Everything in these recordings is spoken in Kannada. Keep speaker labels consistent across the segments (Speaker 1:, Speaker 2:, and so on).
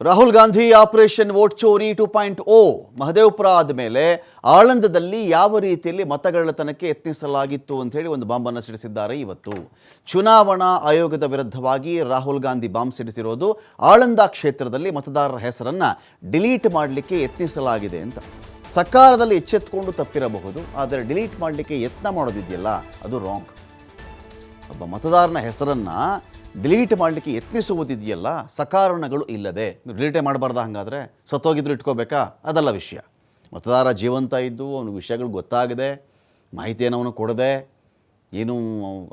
Speaker 1: Rahul Gandhi operation vote chori two point O. Mahadevapura ಆದಮೇಲೆ ಆಳಂದದಲ್ಲಿ ಯಾವ ರೀತಿಯಲ್ಲಿ ಮತಗಳ್ಳತನಕ್ಕೆ ಯತ್ನಿಸಲಾಗಿತ್ತು ಅಂತ ಹೇಳಿ ಒಂದು ಬಾಂಬನ್ನು ಸಿಡಿಸಿದ್ದಾರೆ ಇವತ್ತು. ಚುನಾವಣಾ ಆಯೋಗದ ವಿರುದ್ಧವಾಗಿ ರಾಹುಲ್ ಗಾಂಧಿ ಬಾಂಬ್ ಸಿಡಿಸಿರೋದು ಆಳಂದ ಕ್ಷೇತ್ರದಲ್ಲಿ ಮತದಾರರ ಹೆಸರನ್ನು ಡಿಲೀಟ್ ಮಾಡಲಿಕ್ಕೆ ಯತ್ನಿಸಲಾಗಿದೆ ಅಂತ. ಸಕಾಲದಲ್ಲಿ ಎಚ್ಚೆತ್ಕೊಂಡು ತಪ್ಪಿರಬಹುದು, ಆದರೆ ಡಿಲೀಟ್ ಮಾಡಲಿಕ್ಕೆ ಯತ್ನ ಮಾಡೋದಿದೆಯಲ್ಲ, ಅದು ರಾಂಗ್. ಒಬ್ಬ ಮತದಾರನ ಹೆಸರನ್ನು ಡಿಲೀಟ್ ಮಾಡಲಿಕ್ಕೆ ಯತ್ನಿಸುವುದಿದೆಯಲ್ಲ ಸಕಾರಣಗಳು ಇಲ್ಲದೆ. ಡಿಲೀಟೇ ಮಾಡಬಾರ್ದ ಹಾಗಾದರೆ? ಸತ್ತೋಗಿದ್ರು ಇಟ್ಕೋಬೇಕಾ? ಅದಲ್ಲ ವಿಷಯ. ಮತದಾರ ಜೀವಂತ ಇದ್ದು ಅವನಿಗೆ ವಿಷಯಗಳು ಗೊತ್ತಾಗದೆ, ಮಾಹಿತಿಯನ್ನು ಅವನು ಕೊಡದೆ, ಏನು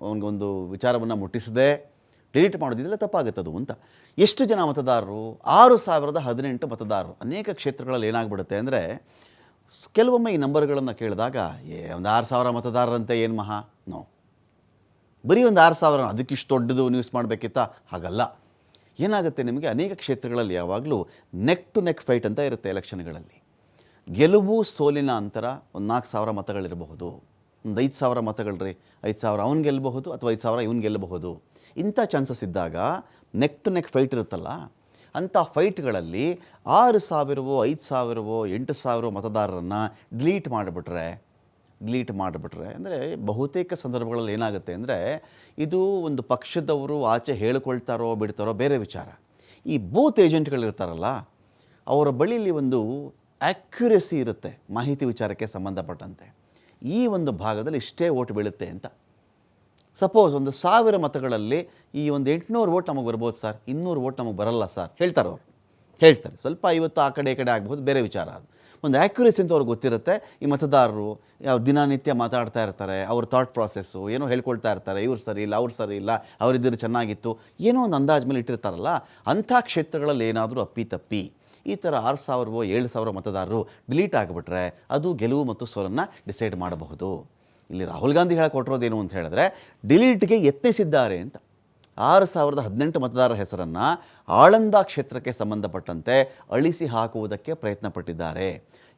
Speaker 1: ಅವನಿಗೊಂದು ವಿಚಾರವನ್ನು ಮುಟ್ಟಿಸದೆ ಡಿಲೀಟ್ ಮಾಡೋದಿದೆಲ್ಲ ತಪ್ಪಾಗುತ್ತದು ಅಂತ. ಎಷ್ಟು ಜನ ಮತದಾರರು? ಆರು ಸಾವಿರದ ಹದಿನೆಂಟು ಮತದಾರರು. ಅನೇಕ ಕ್ಷೇತ್ರಗಳಲ್ಲಿ ಏನಾಗ್ಬಿಡುತ್ತೆ ಅಂದರೆ, ಕೆಲವೊಮ್ಮೆ ಈ ನಂಬರ್ಗಳನ್ನು ಕೇಳಿದಾಗ, ಏ, ಒಂದು ಆರು ಸಾವಿರ ಮತದಾರರಂತೆ, ಏನು ಮಹಾ? ಬರೀ ಒಂದು ಆರು ಸಾವಿರ ಅದಕ್ಕಿಷ್ಟು ದೊಡ್ಡದು ನ್ಯೂಸ್ ಮಾಡಬೇಕಿತ್ತಾ? ಹಾಗಲ್ಲ. ಏನಾಗುತ್ತೆ ನಿಮಗೆ? ಅನೇಕ ಕ್ಷೇತ್ರಗಳಲ್ಲಿ ಯಾವಾಗಲೂ ನೆಕ್ ಟು ನೆಕ್ ಫೈಟ್ ಅಂತ ಇರುತ್ತೆ ಎಲೆಕ್ಷನ್ಗಳಲ್ಲಿ. ಗೆಲುವು ಸೋಲಿನ ಅಂತರ ಒಂದು ನಾಲ್ಕು ಸಾವಿರ ಮತಗಳಿರಬಹುದು. ಒಂದು ಐದು ಸಾವಿರ ಮತಗಳ್ರಿ. ಐದು ಸಾವಿರ ಅವ್ನು ಗೆಲ್ಲಬಹುದು ಅಥವಾ ಐದು ಸಾವಿರ ಇವ್ನು ಗೆಲ್ಲಬಹುದು ಇಂಥ ಚಾನ್ಸಸ್ ಇದ್ದಾಗ ನೆಕ್ ಟು ನೆಕ್ ಫೈಟ್ ಇರುತ್ತಲ್ಲ, ಅಂಥ ಫೈಟ್ಗಳಲ್ಲಿ ಆರು ಸಾವಿರವೋ, ಐದು ಸಾವಿರವೋ, ಎಂಟು ಸಾವಿರ ಮತದಾರರನ್ನು ಡಿಲೀಟ್ ಮಾಡಿಬಿಟ್ರೆ ಡಿಲೀಟ್ ಮಾಡಿಬಿಟ್ರೆ, ಅಂದರೆ ಬಹುತೇಕ ಸಂದರ್ಭಗಳಲ್ಲಿ ಏನಾಗುತ್ತೆ ಅಂದರೆ, ಇದು ಒಂದು ಪಕ್ಷದವರು ಆಚೆ ಹೇಳ್ಕೊಳ್ತಾರೋ ಬಿಡ್ತಾರೋ ಬೇರೆ ವಿಚಾರ. ಈ ಬೂತ್ ಏಜೆಂಟ್ಗಳಿರ್ತಾರಲ್ಲ ಅವರ ಬಳಿಯಲ್ಲಿ ಒಂದು ಆ್ಯಕ್ಯುರೆಸಿ ಇರುತ್ತೆ, ಮಾಹಿತಿ ವಿಚಾರಕ್ಕೆ ಸಂಬಂಧಪಟ್ಟಂತೆ. ಈ ಒಂದು ಭಾಗದಲ್ಲಿ ಇಷ್ಟೇ ಓಟ್ ಬೀಳುತ್ತೆ ಅಂತ. ಸಪೋಸ್ ಒಂದು ಸಾವಿರ ಮತಗಳಲ್ಲಿ ಈ ಒಂದು ಎಂಟುನೂರು ಓಟ್ ನಮಗೆ ಬರ್ಬೋದು ಸರ್, ಇನ್ನೂರು ಓಟ್ ನಮಗೆ ಬರಲ್ಲ ಸರ್, ಹೇಳ್ತಾರೆ ಅವರು. ಹೇಳ್ತಾರೆ. ಸ್ವಲ್ಪ ಇವತ್ತು ಆ ಕಡೆ ಈ ಕಡೆ ಆಗ್ಬೋದು ಬೇರೆ ವಿಚಾರ ಅದು. ಒಂದು ಆ್ಯಕ್ಯುರೇಸಿ ಅಂತ ಅವ್ರಿಗೆ ಗೊತ್ತಿರುತ್ತೆ. ಈ ಮತದಾರರು ಯಾವ ದಿನನಿತ್ಯ ಮಾತಾಡ್ತಾ ಇರ್ತಾರೆ, ಅವ್ರ ಥಾಟ್ ಪ್ರಾಸೆಸ್ಸು ಏನೋ ಹೇಳ್ಕೊಳ್ತಾ ಇರ್ತಾರೆ, ಇವ್ರು ಸರಿ ಇಲ್ಲ, ಅವ್ರು ಸರಿ ಇಲ್ಲ ಅವರಿದ್ದರೆ ಚೆನ್ನಾಗಿತ್ತು, ಏನೋ ಒಂದು ಅಂದಾಜು ಮೇಲೆ ಇಟ್ಟಿರ್ತಾರಲ್ಲ, ಅಂಥ ಕ್ಷೇತ್ರಗಳಲ್ಲಿ ಏನಾದರೂ ಅಪ್ಪಿ ತಪ್ಪಿ, ಈ ಥರ ಆರು ಸಾವಿರವೋ, ಏಳು ಸಾವಿರ ಮತದಾರರು ಡಿಲೀಟ್ ಆಗಿಬಿಟ್ರೆ ಅದು ಗೆಲುವು ಮತ್ತು ಸೋಲನ್ನು ಡಿಸೈಡ್ ಮಾಡಬಹುದು. ಇಲ್ಲಿ ರಾಹುಲ್ ಗಾಂಧಿ ಹೇಳಿಕೊಟ್ಟಿರೋದೇನು ಅಂತ ಹೇಳಿದ್ರೆ ಡಿಲೀಟ್ಗೆ ಯತ್ನಿಸಿದ್ದಾರೆ ಅಂತ. ಆರು ಸಾವಿರದ ಹದಿನೆಂಟು ಮತದಾರರ ಹೆಸರನ್ನು ಆಳಂದ ಕ್ಷೇತ್ರಕ್ಕೆ ಸಂಬಂಧಪಟ್ಟಂತೆ ಅಳಿಸಿ ಹಾಕುವುದಕ್ಕೆ ಪ್ರಯತ್ನ ಪಟ್ಟಿದ್ದಾರೆ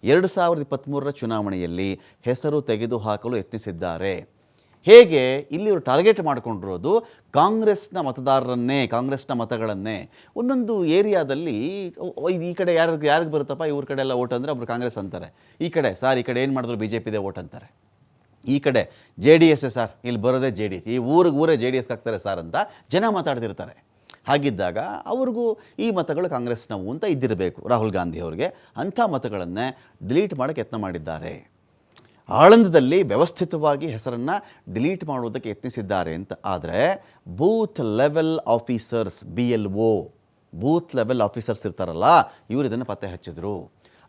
Speaker 1: ಎರಡು ಸಾವಿರದ ಇಪ್ಪತ್ತ್ಮೂರರ ಚುನಾವಣೆಯಲ್ಲಿ ಹೆಸರು ತೆಗೆದುಹಾಕಲು ಯತ್ನಿಸಿದ್ದಾರೆ. ಹೇಗೆ ಇಲ್ಲಿ ಇವರು ಟಾರ್ಗೆಟ್ ಮಾಡಿಕೊಂಡಿರೋದು ಕಾಂಗ್ರೆಸ್ನ ಮತದಾರರನ್ನೇ, ಕಾಂಗ್ರೆಸ್ನ ಮತಗಳನ್ನೇ. ಒಂದೊಂದು ಏರಿಯಾದಲ್ಲಿ ಈ ಕಡೆ ಯಾರಿಗೆ ಯಾರಿಗೆ ಬರುತ್ತಪ್ಪ? ಇವ್ರ ಕಡೆ ಎಲ್ಲ ಓಟ್ ಅಂದರೆ ಒಬ್ರು ಕಾಂಗ್ರೆಸ್ ಅಂತಾರೆ. ಈ ಕಡೆ, ಸರ್, ಈ ಕಡೆ ಏನು ಮಾಡಿದ್ರು? ಬಿ ಜೆ ಪಿದೇ ಓಟ್ ಅಂತಾರೆ. ಈ ಕಡೆ ಜೆ ಡಿ ಎಸ್ಸೇ ಸರ್, ಇಲ್ಲಿ ಬರೋದೇ ಜೆ ಡಿ ಎಸ್ ಈ ಊರಿಗೆ ಊರೇ ಜೆ ಡಿ ಎಸ್ಗೆ ಹಾಕ್ತಾರೆ ಸರ್ ಅಂತ ಜನ ಮಾತಾಡ್ತಿರ್ತಾರೆ. ಹಾಗಿದ್ದಾಗ ಅವ್ರಿಗೂ ಈ ಮತಗಳು ಕಾಂಗ್ರೆಸ್ನವು ಅಂತ ಇದ್ದಿರಬೇಕು ರಾಹುಲ್ ಗಾಂಧಿ ಅವ್ರಿಗೆ. ಅಂಥ ಮತಗಳನ್ನೇ ಡಿಲೀಟ್ ಮಾಡೋಕ್ಕೆ ಯತ್ನ ಮಾಡಿದ್ದಾರೆ. ಆಳಂದದಲ್ಲಿ ವ್ಯವಸ್ಥಿತವಾಗಿ ಹೆಸರನ್ನು ಡಿಲೀಟ್ ಮಾಡುವುದಕ್ಕೆ ಯತ್ನಿಸಿದ್ದಾರೆ ಅಂತ. ಆದರೆ booth level officers, B L O, booth level officers ಇರ್ತಾರಲ್ಲ, ಇವರು ಇದನ್ನು ಪತ್ತೆ ಹಚ್ಚಿದ್ರು.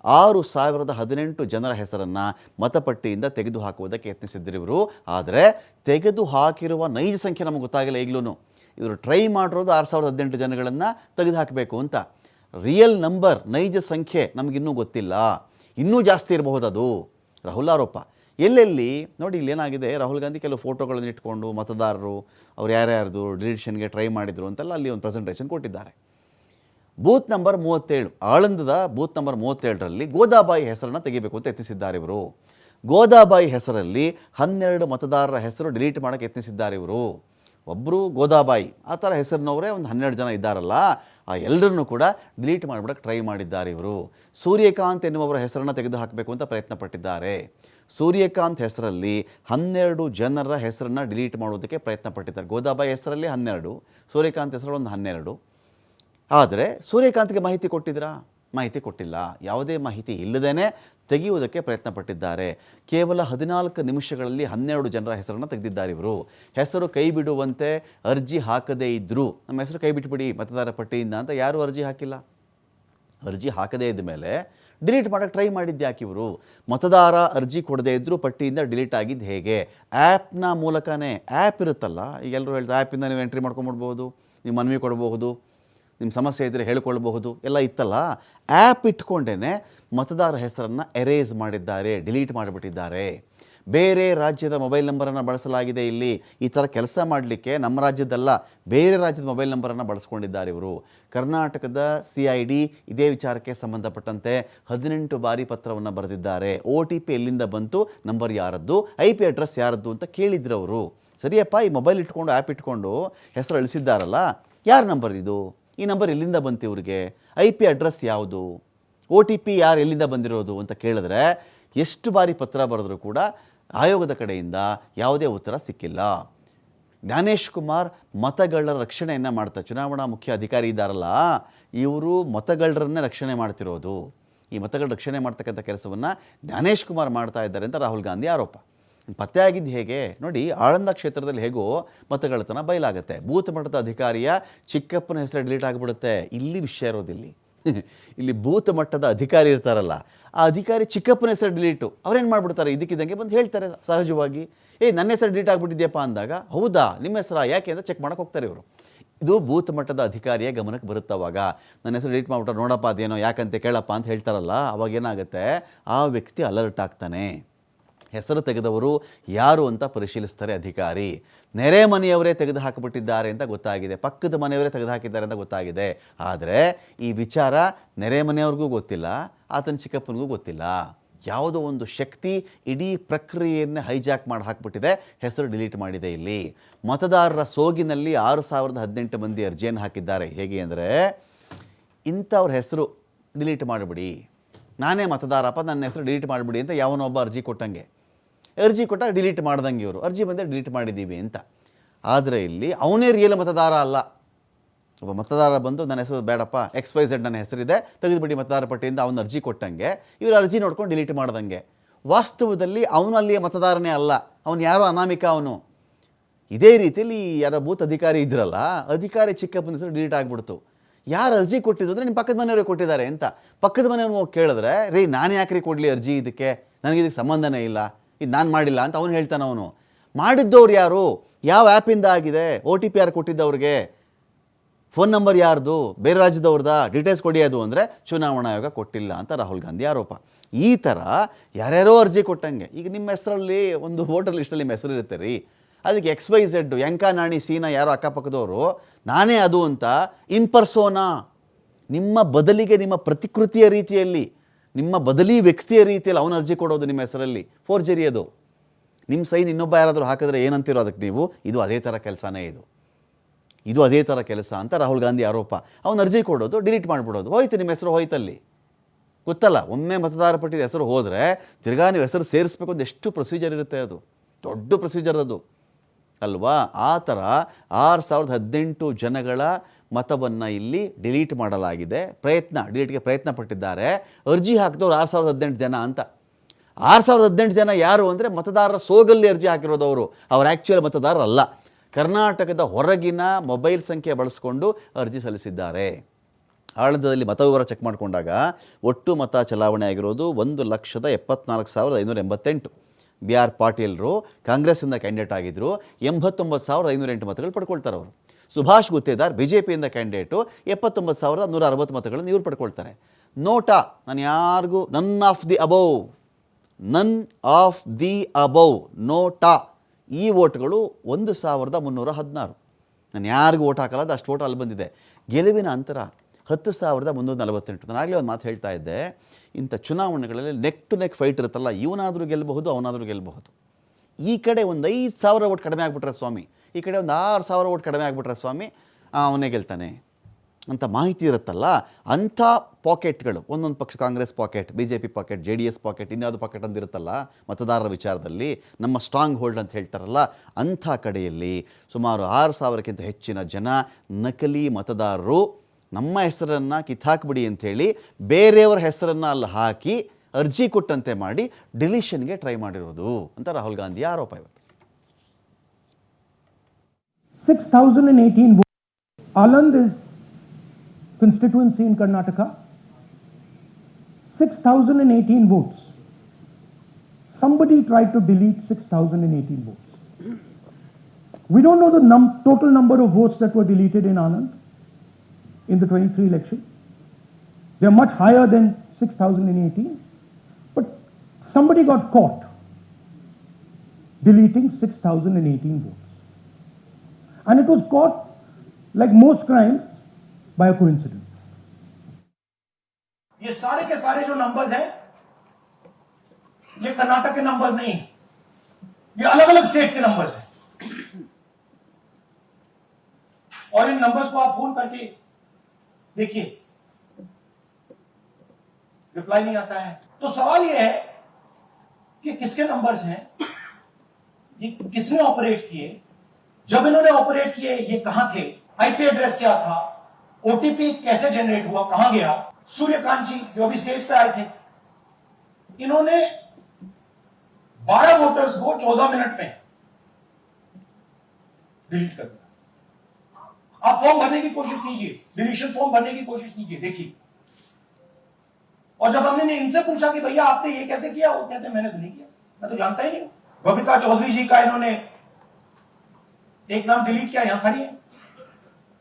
Speaker 1: ಆರು ಸಾವಿರದ ಹದಿನೆಂಟು ಜನರ ಹೆಸರನ್ನು ಮತಪಟ್ಟಿಯಿಂದ ತೆಗೆದು ಹಾಕುವುದಕ್ಕೆ ಯತ್ನಿಸಿದ್ರು ಇವರು ಆದರೆ ತೆಗೆದು ಹಾಕಿರುವ ನೈಜ ಸಂಖ್ಯೆ ನಮಗೆ ಗೊತ್ತಾಗಿಲ್ಲ ಈಗಲೂ ಇವರು ಟ್ರೈ ಮಾಡಿರೋದು ಆರು ಸಾವಿರದ ಹದಿನೆಂಟು ಜನಗಳನ್ನು ತೆಗೆದು ಹಾಕಬೇಕು ಅಂತ. ರಿಯಲ್ ನಂಬರ್, ನೈಜ ಸಂಖ್ಯೆ ನಮಗಿನ್ನೂ ಗೊತ್ತಿಲ್ಲ. ಇನ್ನೂ ಜಾಸ್ತಿ ಇರಬಹುದು ಅದು ರಾಹುಲ್ ಆರೋಪ. ಎಲ್ಲೆಲ್ಲಿ? ನೋಡಿ ಇಲ್ಲಿ ಏನಾಗಿದೆ? ರಾಹುಲ್ ಗಾಂಧಿ ಕೆಲವು ಫೋಟೋಗಳನ್ನು ಇಟ್ಕೊಂಡು ಮತದಾರರು, ಅವ್ರು ಯಾರ್ಯಾರ್ದು ಡಿಲಿಷನ್ಗೆ ಟ್ರೈ ಮಾಡಿದರು ಅಂತೆಲ್ಲ ಅಲ್ಲಿ ಒಂದು ಪ್ರೆಸೆಂಟೇಷನ್ ಕೊಟ್ಟಿದ್ದಾರೆ. ಬೂತ್ ನಂಬರ್ ಮೂವತ್ತೇಳು, ಆಳಂದದ ಬೂತ್ ನಂಬರ್ ಮೂವತ್ತೇಳರಲ್ಲಿ ಗೋದಾಬಾಯಿ ಹೆಸರನ್ನು ತೆಗಿಬೇಕು ಅಂತ ಯತ್ನಿಸಿದ್ದಾರೆ ಇವರು. ಗೋದಾಬಾಯಿ ಹೆಸರಲ್ಲಿ ಹನ್ನೆರಡು ಮತದಾರರ ಹೆಸರು ಡಿಲೀಟ್ ಮಾಡೋಕ್ಕೆ ಯತ್ನಿಸಿದ್ದಾರೆ ಇವರು. ಒಬ್ಬರು ಗೋದಾಬಾಯಿ, ಆ ಥರ ಹೆಸರಿನವರೇ ಒಂದು ಹನ್ನೆರಡು ಜನ ಇದ್ದಾರಲ್ಲ, ಆ ಎಲ್ಲರನ್ನೂ ಕೂಡ ಡಿಲೀಟ್ ಮಾಡಿಬಿಡಕ್ಕೆ ಟ್ರೈ ಮಾಡಿದ್ದಾರೆ ಇವರು. ಸೂರ್ಯಕಾಂತ್ ಎನ್ನುವವರ ಹೆಸರನ್ನು ತೆಗೆದು ಹಾಕಬೇಕು ಅಂತ ಪ್ರಯತ್ನ ಪಟ್ಟಿದ್ದಾರೆ ಸೂರ್ಯಕಾಂತ್ ಹೆಸರಲ್ಲಿ ಹನ್ನೆರಡು ಜನರ ಹೆಸರನ್ನು ಡಿಲೀಟ್ ಮಾಡೋದಕ್ಕೆ ಪ್ರಯತ್ನ ಪಟ್ಟಿದ್ದಾರೆ ಗೋದಾಬಾಯಿ ಹೆಸರಲ್ಲಿ ಹನ್ನೆರಡು, ಸೂರ್ಯಕಾಂತ್ ಹೆಸರಲ್ಲಿ ಒಂದು ಹನ್ನೆರಡು ಆದರೆ ಸೂರ್ಯಕಾಂತ್ಗೆ ಮಾಹಿತಿ ಕೊಟ್ಟಿದ್ದೀರಾ ಮಾಹಿತಿ ಕೊಟ್ಟಿಲ್ಲ. ಯಾವುದೇ ಮಾಹಿತಿ ಇಲ್ಲದೇ ತೆಗೆಯುವುದಕ್ಕೆ ಪ್ರಯತ್ನ ಪಟ್ಟಿದ್ದಾರೆ ಕೇವಲ ಹದಿನಾಲ್ಕು ನಿಮಿಷಗಳಲ್ಲಿ ಹನ್ನೆರಡು ಜನರ ಹೆಸರನ್ನು ತೆಗೆದಿದ್ದಾರೆ ಇವರು. ಹೆಸರು ಕೈ ಬಿಡುವಂತೆ ಅರ್ಜಿ ಹಾಕದೇ ಇದ್ದರೂ ನಮ್ಮ ಹೆಸರು ಕೈ ಬಿಟ್ಬಿಡಿ, ಮತದಾರ ಪಟ್ಟಿಯಿಂದ ಅಂತ ಯಾರೂ ಅರ್ಜಿ ಹಾಕಿಲ್ಲ. ಅರ್ಜಿ ಹಾಕದೇ ಇದ್ದ ಮೇಲೆ ಡಿಲೀಟ್ ಮಾಡೋಕ್ಕೆ ಟ್ರೈ ಮಾಡಿದ್ದು ಯಾಕೆ ಇವರು? ಮತದಾರ ಅರ್ಜಿ ಕೊಡದೇ ಇದ್ದರೂ ಪಟ್ಟಿಯಿಂದ ಡಿಲೀಟ್ ಆಗಿದ್ದು ಹೇಗೆ? ಆ್ಯಪ್ನ ಮೂಲಕನೇ, ಆ್ಯಪ್ ಇರುತ್ತಲ್ಲ, ಈಗ ಎಲ್ಲರೂ ಹೇಳ್ತಾರೆ ಆ್ಯಪಿಂದ ನೀವು ಎಂಟ್ರಿ ಮಾಡ್ಕೊಂಬಿಡ್ಬೋದು ನೀವು ಮನವಿ ಕೊಡಬಹುದು ನಿಮ್ಮ ಸಮಸ್ಯೆ ಇದ್ದರೆ ಹೇಳ್ಕೊಳ್ಬಹುದು. ಎಲ್ಲ ಇತ್ತಲ್ಲ? ಆ್ಯಪ್ ಇಟ್ಕೊಂಡೇ ಮತದಾರ ಹೆಸರನ್ನು ಎರೇಸ್ ಮಾಡಿದ್ದಾರೆ ಡಿಲೀಟ್ ಮಾಡಿಬಿಟ್ಟಿದ್ದಾರೆ. ಬೇರೆ ರಾಜ್ಯದ ಮೊಬೈಲ್ ನಂಬರನ್ನು ಬಳಸಲಾಗಿದೆ ಇಲ್ಲಿ. ಈ ಥರ ಕೆಲಸ ಮಾಡಲಿಕ್ಕೆ ನಮ್ಮ ರಾಜ್ಯದಲ್ಲ, ಬೇರೆ ರಾಜ್ಯದ ಮೊಬೈಲ್ ನಂಬರನ್ನು ಬಳಸ್ಕೊಂಡಿದ್ದಾರೆ ಇವರು. ಕರ್ನಾಟಕದ ಸಿ ಐ ಡಿ ಇದೇ ವಿಚಾರಕ್ಕೆ ಸಂಬಂಧಪಟ್ಟಂತೆ ಹದಿನೆಂಟು ಬಾರಿ ಪತ್ರವನ್ನು ಬರೆದಿದ್ದಾರೆ. ಒ ಟಿ ಪಿ ಎಲ್ಲಿಂದ ಬಂತು ನಂಬರ್ ಯಾರದ್ದು ಐ ಪಿ ಅಡ್ರೆಸ್ ಯಾರದ್ದು ಅಂತ ಕೇಳಿದ್ರು ಅವರು. ಸರಿಯಪ್ಪ, ಈ ಮೊಬೈಲ್ ಇಟ್ಕೊಂಡು ಆ್ಯಪ್ ಇಟ್ಕೊಂಡು ಹೆಸರು ಅಳಿಸಿದ್ದಾರಲ್ಲ, ಯಾರ ನಂಬರ್ ಇದು? ಈ ನಂಬರ್ ಎಲ್ಲಿಂದ ಬಂತು ಇವ್ರಿಗೆ? ಐ ಪಿ ಅಡ್ರೆಸ್ ಯಾವುದು? ಒ ಟಿ ಪಿ ಯಾರು ಎಲ್ಲಿಂದ ಬಂದಿರೋದು ಅಂತ ಕೇಳಿದ್ರೆ ಎಷ್ಟು ಬಾರಿ ಪತ್ರ ಬರೆದ್ರೂ ಕೂಡ ಆಯೋಗದ ಕಡೆಯಿಂದ ಯಾವುದೇ ಉತ್ತರ ಸಿಕ್ಕಿಲ್ಲ. ಜ್ಞಾನೇಶ್ ಕುಮಾರ್ ಮತಗಳ ರಕ್ಷಣೆಯನ್ನು ಮಾಡ್ತಾ, ಚುನಾವಣಾ ಮುಖ್ಯ ಅಧಿಕಾರಿ ಇದ್ದಾರಲ್ಲ, ಇವರು ಮತಗಳರನ್ನೇ ರಕ್ಷಣೆ ಮಾಡ್ತಿರೋದು. ಈ ಮತಗಳ ರಕ್ಷಣೆ ಮಾಡ್ತಕ್ಕಂಥ ಕೆಲಸವನ್ನು ಜ್ಞಾನೇಶ್ ಕುಮಾರ್ ಮಾಡ್ತಾ ಇದ್ದಾರೆ ಅಂತ ರಾಹುಲ್ ಗಾಂಧಿ ಆರೋಪ. ಪತ್ತೆ ಆಗಿದ್ದು ಹೇಗೆ? ನೋಡಿ, ಆಳಂದ ಕ್ಷೇತ್ರದಲ್ಲಿ ಹೇಗೋ ಮತಗಳತನ ಬಯಲಾಗುತ್ತೆ. ಬೂತ್ ಮಟ್ಟದ ಅಧಿಕಾರಿಯ ಚಿಕ್ಕಪ್ಪನ ಹೆಸರು ಡಿಲೀಟ್ ಆಗಿಬಿಡುತ್ತೆ. ಇಲ್ಲಿ ವಿಷಯ ಇರೋದಿಲ್ಲಿ ಇಲ್ಲಿ. ಬೂತ್ ಮಟ್ಟದ ಅಧಿಕಾರಿ ಇರ್ತಾರಲ್ಲ, ಆ ಅಧಿಕಾರಿ ಚಿಕ್ಕಪ್ಪನ ಹೆಸರು ಡಿಲೀಟು. ಅವ್ರೇನು ಮಾಡಿಬಿಡ್ತಾರೆ? ಇದಕ್ಕಿದ್ದಂಗೆ ಬಂದು ಹೇಳ್ತಾರೆ ಸಹಜವಾಗಿ. ಏ, ನನ್ನ ಹೆಸರು ಡಿಲೀಟ್ ಆಗಿಬಿಟ್ಟಿದ್ಯಪ್ಪ ಅಂದಾಗ, ಹೌದಾ, ನಿಮ್ಮ ಹೆಸರಾ, ಯಾಕೆ ಅಂತ ಚೆಕ್ ಮಾಡೋಕೆ ಹೋಗ್ತಾರೆ ಇವರು. ಇದು ಬೂತ್ ಮಟ್ಟದ ಅಧಿಕಾರಿಯ ಗಮನಕ್ಕೆ ಬರುತ್ತೆ ಅವಾಗ ನನ್ನ ಹೆಸರು ಡಿಲೀಟ್ ಮಾಡಿಬಿಟ್ರೆ ನೋಡಪ್ಪ ಅದೇನೋ ಯಾಕಂತ ಕೇಳಪ್ಪ ಅಂತ ಹೇಳ್ತಾರಲ್ಲ, ಅವಾಗ ಏನಾಗುತ್ತೆ? ಆ ವ್ಯಕ್ತಿ ಅಲರ್ಟ್ ಆಗ್ತಾನೆ. ಹೆಸರು ತೆಗೆದವರು ಯಾರು ಅಂತ ಪರಿಶೀಲಿಸ್ತಾರೆ ಅಧಿಕಾರಿ. ನೆರೆ ಮನೆಯವರೇ ತೆಗೆದು ಹಾಕಿಬಿಟ್ಟಿದ್ದಾರೆ ಅಂತ ಗೊತ್ತಾಗಿದೆ. ಪಕ್ಕದ ಮನೆಯವರೇ ತೆಗೆದು ಹಾಕಿದ್ದಾರೆ ಅಂತ ಗೊತ್ತಾಗಿದೆ. ಆದರೆ ಈ ವಿಚಾರ ನೆರೆ ಮನೆಯವ್ರಿಗೂ ಗೊತ್ತಿಲ್ಲ, ಆತನ ಚಿಕ್ಕಪ್ಪನಿಗೂ ಗೊತ್ತಿಲ್ಲ. ಯಾವುದೋ ಒಂದು ಶಕ್ತಿ ಇಡೀ ಪ್ರಕ್ರಿಯೆಯನ್ನೇ ಹೈಜಾಕ್ ಮಾಡಿ ಹಾಕ್ಬಿಟ್ಟಿದೆ, ಹೆಸರು ಡಿಲೀಟ್ ಮಾಡಿದೆ ಇಲ್ಲಿ. ಮತದಾರರ ಸೋಗಿನಲ್ಲಿ ಆರು ಸಾವಿರದ ಹದಿನೆಂಟು ಮಂದಿ ಅರ್ಜಿಯನ್ನು ಹಾಕಿದ್ದಾರೆ. ಹೇಗೆ ಅಂದರೆ, ಇಂಥವ್ರ ಹೆಸರು ಡಿಲೀಟ್ ಮಾಡಿಬಿಡಿ. ನಾನೇ ಮತದಾರಪ್ಪ, ನನ್ನ ಹೆಸರು ಡಿಲೀಟ್ ಮಾಡಿಬಿಡಿ ಅಂತ ಯಾವನೊಬ್ಬ ಅರ್ಜಿ ಕೊಟ್ಟಂಗೆ. ಅರ್ಜಿ ಕೊಟ್ಟ ಡಿಲೀಟ್ ಮಾಡ್ದಂಗೆ ಇವರು. ಅರ್ಜಿ ಬಂದರೆ ಡಿಲೀಟ್ ಮಾಡಿದ್ದೀವಿ ಅಂತ. ಆದರೆ ಇಲ್ಲಿ ಅವನೇ ರಿಯಲ್ ಮತದಾರ ಅಲ್ಲ. ಒಬ್ಬ ಮತದಾರ ಬಂದು ನನ್ನ ಹೆಸರು ಬೇಡಪ್ಪ ಎಕ್ಸ್ ವೈ ಝೆಡ್ ನನ್ನ ಹೆಸರಿದೆ, ತೆಗೆದುಬಿಡಿ ಮತದಾರ ಪಟ್ಟಿಯಿಂದ ಅವನ ಅರ್ಜಿ ಕೊಟ್ಟಂಗೆ, ಇವರು ಅರ್ಜಿ ನೋಡ್ಕೊಂಡು ಡಿಲೀಟ್ ಮಾಡ್ದಂಗೆ. ವಾಸ್ತವದಲ್ಲಿ ಅವನು ಅಲ್ಲಿಯ ಮತದಾರನೇ ಅಲ್ಲ. ಅವನು ಯಾರೋ ಅನಾಮಿಕ ಅವನು. ಇದೇ ರೀತಿಯಲ್ಲಿ ಯಾರೋ ಬೂತ್ ಅಧಿಕಾರಿ ಇದ್ರಲ್ಲ, ಅಧಿಕಾರಿ ಚಿಕ್ಕಪ್ಪನ ಹೆಸರು ಡಿಲೀಟ್ ಆಗಿಬಿಡ್ತು. ಯಾರು ಅರ್ಜಿ ಕೊಟ್ಟಿದ್ದು ಅಂದರೆ ನಿಮ್ಮ ಪಕ್ಕದ ಮನೆಯವರೇ ಕೊಟ್ಟಿದ್ದಾರೆ ಅಂತ. ಪಕ್ಕದ ಮನೆಯವ್ರು ಕೇಳಿದ್ರೆ, ರೀ, ನಾನು ಯಾಕ್ರಿ ಕೊಡಲಿ ಅರ್ಜಿ ಇದಕ್ಕೆ? ನನಗೆ ಇದಕ್ಕೆ ಸಂಬಂಧನೇ ಇಲ್ಲ. ಇದು ನಾನು ಮಾಡಿಲ್ಲ ಅಂತ ಅವನು ಹೇಳ್ತಾನೆ ಅವನು. ಮಾಡಿದ್ದವ್ರು ಯಾರು? ಯಾವ ಆ್ಯಪಿಂದ ಆಗಿದೆ? ಒ ಟಿ ಪಿ ಯಾರು ಕೊಟ್ಟಿದ್ದವ್ರಿಗೆ? ಫೋನ್ ನಂಬರ್ ಯಾರ್ದು? ಬೇರೆ ರಾಜ್ಯದವ್ರದ? ಡೀಟೇಲ್ಸ್ ಕೊಡಿ ಅದು ಅಂದರೆ ಚುನಾವಣಾ ಆಯೋಗ ಕೊಟ್ಟಿಲ್ಲ ಅಂತ ರಾಹುಲ್ ಗಾಂಧಿ ಆರೋಪ. ಈ ಥರ ಯಾರ್ಯಾರೋ ಅರ್ಜಿ ಕೊಟ್ಟಂಗೆ. ಈಗ ನಿಮ್ಮ ಹೆಸರಲ್ಲಿ ಒಂದು ವೋಟರ್ ಲಿಸ್ಟಲ್ಲಿ ನಿಮ್ಮ ಹೆಸರು ಇರುತ್ತೆ ರೀ. ಅದಕ್ಕೆ X Y Z Yenka Naani, Seena ಯಾರೋ ಅಕ್ಕಪಕ್ಕದವರು, ನಾನೇ ಅದು ಅಂತ ಇನ್ ಪರ್ಸೋನಾ ನಿಮ್ಮ ಬದಲಿಗೆ ನಿಮ್ಮ ಪ್ರತಿಕೃತಿಯ ರೀತಿಯಲ್ಲಿ ನಿಮ್ಮ ಬದಲಿ ವ್ಯಕ್ತಿಯ ರೀತಿಯಲ್ಲಿ ಅವನ ಅರ್ಜಿ ಕೊಡೋದು ನಿಮ್ಮ ಹೆಸರಲ್ಲಿ. ಫೋರ್ಜರಿ ಅದು. ನಿಮ್ಮ ಸೈನ್ ಇನ್ನೊಬ್ಬ ಯಾರಾದರೂ ಹಾಕಿದ್ರೆ ಏನಂತೀರೋ ಅದಕ್ಕೆ ನೀವು, ಇದು ಅದೇ ಥರ ಕೆಲಸನೇ ಇದು. ಇದು ಅದೇ ಥರ ಕೆಲಸ ಅಂತ ರಾಹುಲ್ ಗಾಂಧಿ ಆರೋಪ. ಅವನು ಅರ್ಜಿ ಕೊಡೋದು, ಡಿಲೀಟ್ ಮಾಡಿಬಿಡೋದು. ಹೋಯ್ತು ನಿಮ್ಮ ಹೆಸರು ಹೋಯ್ತಲ್ಲಿ. ಗೊತ್ತಲ್ಲ, ಒಮ್ಮೆ ಮತದಾರ ಪಟ್ಟಿದ ಹೆಸರು ಹೋದರೆ, ತಿರ್ಗಾ ನೀವು ಹೆಸರು ಸೇರಿಸ್ಬೇಕು ಅಂತ ಎಷ್ಟು ಪ್ರೊಸೀಜರ್ ಇರುತ್ತೆ ಅದು. ದೊಡ್ಡ ಪ್ರೊಸೀಜರ್ ಅದು. ಅಲ್ವಾ? ಆ ಥರ ಆರು ಸಾವಿರದ ಹದಿನೆಂಟು ಜನಗಳ ಮತವನ್ನು ಇಲ್ಲಿ ಡಿಲೀಟ್ ಮಾಡಲಾಗಿದೆ. ಪ್ರಯತ್ನ, ಡಿಲೀಟ್ಗೆ ಪ್ರಯತ್ನ ಪಟ್ಟಿದ್ದಾರೆ. ಅರ್ಜಿ ಹಾಕಿದವ್ರು ಆರು ಸಾವಿರದ ಹದಿನೆಂಟು ಜನ ಅಂತ. ಆರು ಸಾವಿರದ ಹದಿನೆಂಟು ಜನ ಯಾರು ಅಂದರೆ ಮತದಾರರ ಸೋಗಲ್ಲಿ ಅರ್ಜಿ ಹಾಕಿರೋದವರು ಅವ್ರು. ಆ್ಯಕ್ಚುಯಲ್ ಮತದಾರರಲ್ಲ ಕರ್ನಾಟಕದ ಹೊರಗಿನ ಮೊಬೈಲ್ ಸಂಖ್ಯೆ ಬಳಸಿಕೊಂಡು ಅರ್ಜಿ ಸಲ್ಲಿಸಿದ್ದಾರೆ. ಆಳಂದದಲ್ಲಿ ಮತ ವಿವರ ಚೆಕ್ ಮಾಡಿಕೊಂಡಾಗ ಒಟ್ಟು ಮತ ಚಲಾವಣೆ ಆಗಿರೋದು ಒಂದು ಲಕ್ಷದ ಎಪ್ಪತ್ನಾಲ್ಕು ಸಾವಿರದ ಐನೂರ ಎಂಬತ್ತೆಂಟು. ಬಿ ಆರ್ ಪಾಟೀಲ್ರು ಕಾಂಗ್ರೆಸ್ಸಿಂದ ಕ್ಯಾಂಡಿಡೇಟ್ ಆಗಿದ್ದರು ಎಂಬತ್ತೊಂಬತ್ತು ಸಾವಿರದ ಐನೂರ ಎಂಟು ಮತಗಳು ಪಡ್ಕೊಳ್ತಾರೆ ಅವರು. ಸುಭಾಷ್ ಗುತ್ತೇದಾರ್ ಬಿ ಜೆ ಪಿಯಿಂದ ಕ್ಯಾಂಡಿಡೇಟು ಎಪ್ಪತ್ತೊಂಬತ್ತು ಸಾವಿರದ ನೂರ ಅರವತ್ತು ಮತಗಳನ್ನು ಇವ್ರು ಪಡ್ಕೊಳ್ತಾರೆ. ನೋಟಾ, ನಾನು ಯಾರಿಗೂ none of the above none of the above NOTA. ಈ ಓಟ್ಗಳು ಒಂದು ಸಾವಿರದ ಮುನ್ನೂರ ಹದಿನಾರು. ನಾನು ಯಾರಿಗೂ ಓಟ್ ಹಾಕಲ್ಲ ಅಷ್ಟು ಓಟ್ ಅಲ್ಲಿ ಬಂದಿದೆ. ಗೆಲುವಿನ ಅಂತರ ಹತ್ತು ಸಾವಿರದ ಮುನ್ನೂರ ನಲವತ್ತೆಂಟು. ನಾನು ಆಗಲೇ ಒಂದು ಮಾತು ಹೇಳ್ತಾ ಇದ್ದೆ. ಇಂಥ ಚುನಾವಣೆಗಳಲ್ಲಿ ನೆಕ್ ಟು ನೆಕ್ ಫೈಟ್ ಇರುತ್ತಲ್ಲ, ಇವನಾದರೂ ಗೆಲ್ಲಬಹುದು ಅವನಾದರೂ ಗೆಲ್ಲಬಹುದು ಈ ಕಡೆ ಒಂದು ಐದು ಸಾವಿರ ಓಟ್ ಕಡಿಮೆ ಆಗಿಬಿಟ್ರೆ ಸ್ವಾಮಿ. ಈ ಕಡೆ ಒಂದು ಆರು ಸಾವಿರ ಓಟ್ ಕಡಿಮೆ ಆಗಿಬಿಟ್ರೆ ಸ್ವಾಮಿ ಅವನೇ ಗೆಲ್ತಾನೆ. ಅಂತ ಮಾಹಿತಿ ಇರುತ್ತಲ್ಲ, ಅಂಥ ಪಾಕೆಟ್ಗಳು ಒಂದೊಂದು ಪಕ್ಷ, Congress pocket B J P pocket J D S pocket ಇನ್ಯಾವುದು pocket ಅಂತ ಇರುತ್ತಲ್ಲ, ಮತದಾರರ ವಿಚಾರದಲ್ಲಿ, ನಮ್ಮ ಸ್ಟ್ರಾಂಗ್ ಹೋಲ್ಡ್ ಅಂತ ಹೇಳ್ತಾರಲ್ಲ, ಅಂಥ ಕಡೆಯಲ್ಲಿ ಸುಮಾರು ಆರು ಸಾವಿರಕ್ಕಿಂತ ಹೆಚ್ಚಿನ ಜನ ನಕಲಿ ಮತದಾರರು ನಮ್ಮ ಹೆಸರನ್ನು ಕಿತ್ತಾಕ್ಬಿಡಿ ಅಂಥೇಳಿ ಬೇರೆಯವರ ಹೆಸರನ್ನು ಅಲ್ಲಿ ಹಾಕಿ ಅರ್ಜಿ ಕೊಟ್ಟಂತೆ ಮಾಡಿ ಡಿಲಿಷನ್ಗೆ ಟ್ರೈ ಮಾಡಿರೋದು ಅಂತ ರಾಹುಲ್ ಗಾಂಧಿ ಆರೋಪ ಇವತ್ತು
Speaker 2: 6,018 votes. ಆಲಂದ್ is constituency in Karnataka. 6,018 votes. Somebody tried to delete 6,018 votes. We don't know the num- total number of votes that were deleted in Anand in the 23 election. They're much higher than 6,018. But somebody got caught deleting 6,018 votes. And it was caught, like most crimes, by a coincidence.
Speaker 3: ये सारे के सारे जो नंबर्स हैं ये कर्नाटक के नंबर्स नहीं ये अलग अलग स्टेट्स के नंबर्स हैं और इन नंबर्स को आप फोन करके देखिए रिप्लाई नहीं आता है। तो सवाल यह है कि किसके नंबर्स हैं? ये किसने ऑपरेट किए? जब इन्होंने ऑपरेट किए, ये कहाँ थे? आईपी एड्रेस क्या था? ओटीपी कैसे जनरेट हुआ? कहाँ गया? सूर्यकांत जी, जो अभी स्टेज पे आए थे, इन्होंने 12 वोटर्स को 14 मिनट में डिलीट कर दिया। आप फॉर्म भरने की कोशिश कीजिए, डिलीशन फॉर्म भरने की कोशिश कीजिए, देखिए। और जब हमने इनसे पूछा कि भैया आपने ये कैसे किया, वो कहते मैंने तो नहीं किया, मैं तो जानता ही नहीं बबीता चौधरी जी का इन्होंने एक नाम डिलीट किया, यहाँ खड़ी है।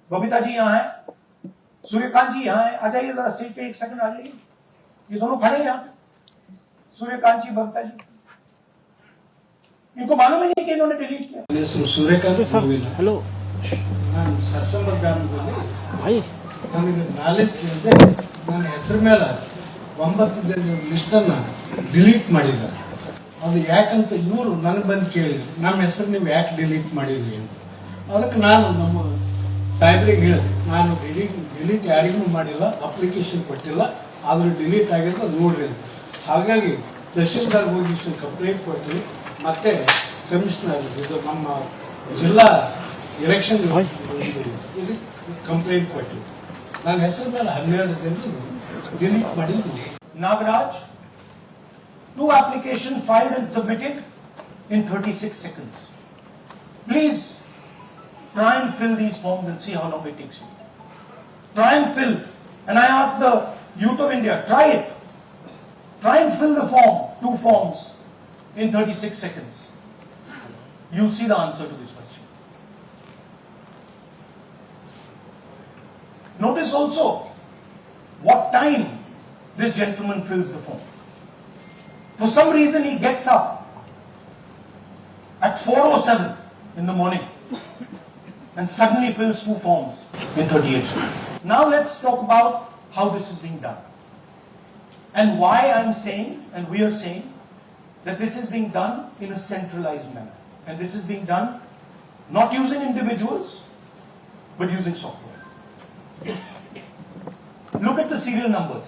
Speaker 3: बबीता जी यहाँ है, सूर्यकांत जी यहाँ है। आ जाइए जरा स्टेज पे एक सेकंड आ जाइए। ये दोनों खड़े हैं यहाँ सूर्यकांत जी, बबीता जी। इनको मालूम ही नहीं कि इन्होंने डिलीट किया।
Speaker 4: सूर्यकांत
Speaker 5: हेलो
Speaker 4: ನಾನು ಸರ್ಸಂಬ ಗ್ರಾಮದಲ್ಲಿ
Speaker 5: ಐ
Speaker 4: ನನಗೆ ನಾಲೆಜ್ ಕೇಳಿದೆ ನನ್ನ ಹೆಸರು ಮೇಲೆ ಒಂಬತ್ತು ಜನ ಲಿಸ್ಟನ್ನು ಡಿಲೀಟ್ ಮಾಡಿದ್ದಾರೆ. ಅದು ಯಾಕಂತ ಇವರು ನನಗೆ ಬಂದು ಕೇಳಿದ್ರು. ನಮ್ಮ ಹೆಸರು ನೀವು ಯಾಕೆ ಡಿಲೀಟ್ ಮಾಡಿದ್ರಿ? ಅಂತ. ಅದಕ್ಕೆ ನಾನು ನಮ್ಮ ಸಾಹೇಬ್ರಿಗೆ ಹೇಳಿದೆ. ನಾನು ಡಿಲೀಟ್ ಡಿಲೀಟ್ ಯಾರಿಗೂ ಮಾಡಿಲ್ಲ ಅಪ್ಲಿಕೇಶನ್ ಕೊಟ್ಟಿಲ್ಲ. ಆದರೂ ಡಿಲೀಟ್ ಆಗಿದೆ ಅದು ನೋಡ್ರಿ ಅಂತ. ಹಾಗಾಗಿ ತಹಶೀಲ್ದಾರ್ ಹೋಗಿ ಕಂಪ್ಲೇಂಟ್ ಕೊಟ್ಟು ಮತ್ತೆ ಕಮಿಷನರ್ ಇದು ನಮ್ಮ ಜಿಲ್ಲಾ ಎಲೆಕ್ಷನ್ ಇದು ಕಂಪ್ಲೇಂಟ್ ಕೊಟ್ಟು ನನ್ನ ಹೆಸರು ಮೇಲೆ ಹನ್ನೆರಡು ಜನರು ಡಿಲೀಟ್ ಮಾಡಿದ್ದು
Speaker 3: Nagaraj, two application filed and submitted in 36 seconds. Please try and fill these forms and see how long it takes you. Try and fill. And I ask the youth of India, try it. Try and fill the form, two forms, in 36 seconds. You'll see the answer to this question. Notice also what time this gentleman fills the form. For some reason, he gets up at 4.07 in the morning and suddenly fills two forms in 38 seconds. Now let's talk about how this is being done. And why I'm saying, and we are saying, that this is being done in a centralized manner. And this is being done not using individuals, but using software. Look at the serial numbers.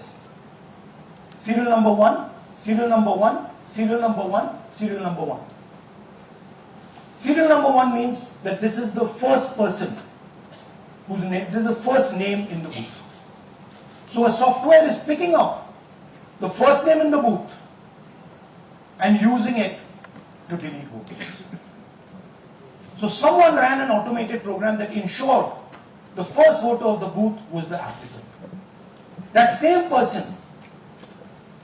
Speaker 3: Serial number one, serial number one, serial number one, serial number one. Serial number one means that this is the first person whose name, this is the first name in the booth. So a software is picking up the first name in the booth and using it to delete voters. So someone ran an automated program that ensured the first voter of the booth was the applicant. That same person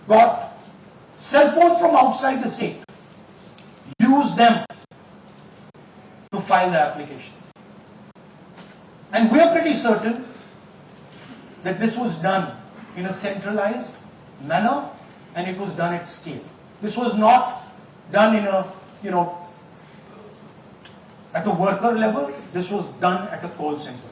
Speaker 3: got cell phones from outside the state, used them to file the application. And we are pretty certain that this was done in a centralized manner and it was done at scale. This was not done in a, you know, at a worker level, this was done at a call center.